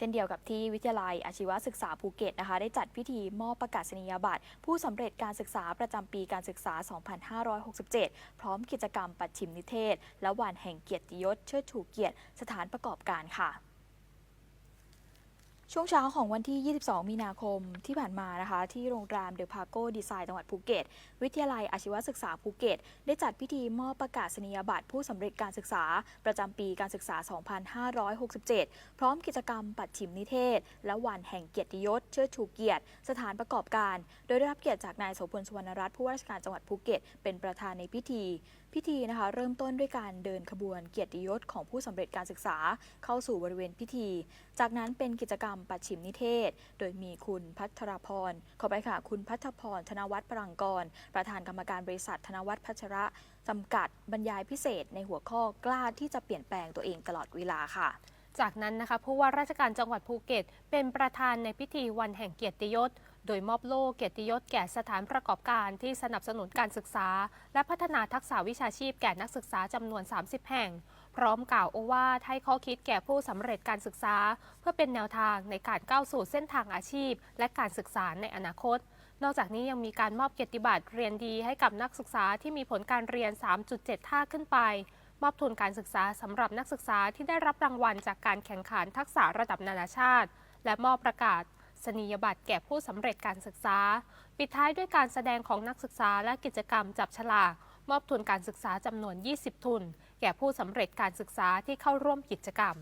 ช่นเดียวกับที่วิทยาลัยอาชีวศึกษาภูเก็ตนะคะ ได้จัดพิธีมอบประกาศนียบัตร ผู้สำเร็จการศึกษาประจำปีการศึกษา 2567 พร้อมกิจกรรมปัดชิมนิเทศ และวันแห่งเกียรติยศเชิดชูเกียรติสถานประกอบการค่ะ ช่วงเช้าของวันที่ 22 มีนาคมที่ผ่านมานะคะ ที่โรงแรมเดอะพาโกดีไซน์จังหวัดภูเก็ต วิทยาลัยอาชีวศึกษาภูเก็ต ได้จัดพิธีมอบประกาศนียบัตรผู้สำเร็จการศึกษา ประจำปีการศึกษา 2567 พร้อมกิจกรรมปัดชิมนิเทศ และวันแห่งเกียรติยศ เชิดชูเกียรติ สถานประกอบการ โดยได้รับเกียรติจากนายโสพลสุวรรณรัตน์ผู้ว่าราชการจังหวัดภูเก็ต เป็นประธานในพิธี พิธีนะคะ เริ่มต้นด้วยการเดินขบวนเกียรติยศของผู้สำเร็จการศึกษา เข้าสู่บริเวณพิธี จากนั้นเป็นกิจกรรมปัดชิมนิเทศ โดยมีคุณพัทรพรขอไปค่ะ คุณพัทรพรธนวัฒน์ปรังกร ประธานกรรมการบริษัทธนวัฒน์พัชระจำกัดบรรยายพิเศษในหัวข้อกล้าที่จะเปลี่ยนแปลงตัวเองตลอดเวลาค่ะจากนั้นนะคะผู้ว่าราชการจังหวัดภูเก็ต เป็นประธานในพิธีวันแห่งเกียรติยศ โดยมอบโล่เกียรติยศแก่สถานประกอบการที่สนับสนุนการศึกษา และพัฒนาทักษะวิชาชีพแก่นักศึกษาจำนวน 30 แห่ง พร้อมกล่าวโอวาทให้ข้อคิดแก่ผู้สำเร็จการศึกษา เพื่อเป็นแนวทางในการก้าวสู่เส้นทางอาชีพ และการศึกษาในอนาคต นอกจากนี้ยังมีการมอบเกียรติบัตรเรียนดีให้กับนักศึกษาที่มีผลการเรียน 3.7ท่าขึ้นไปมอบทุนการศึกษาสำหรับนักศึกษาที่ได้รับรางวัลจากการแข่งขันทักษะระดับนานาชาติ และมอบประกาศ สนียบัตรแก่ผู้สำเร็จการศึกษา ปิดท้ายด้วยการแสดงของนักศึกษาและกิจกรรมจับฉลากมอบทุนการศึกษาจำนวน 20 ทุน แก่ผู้สำเร็จการศึกษาที่เข้าร่วมกิจกรรม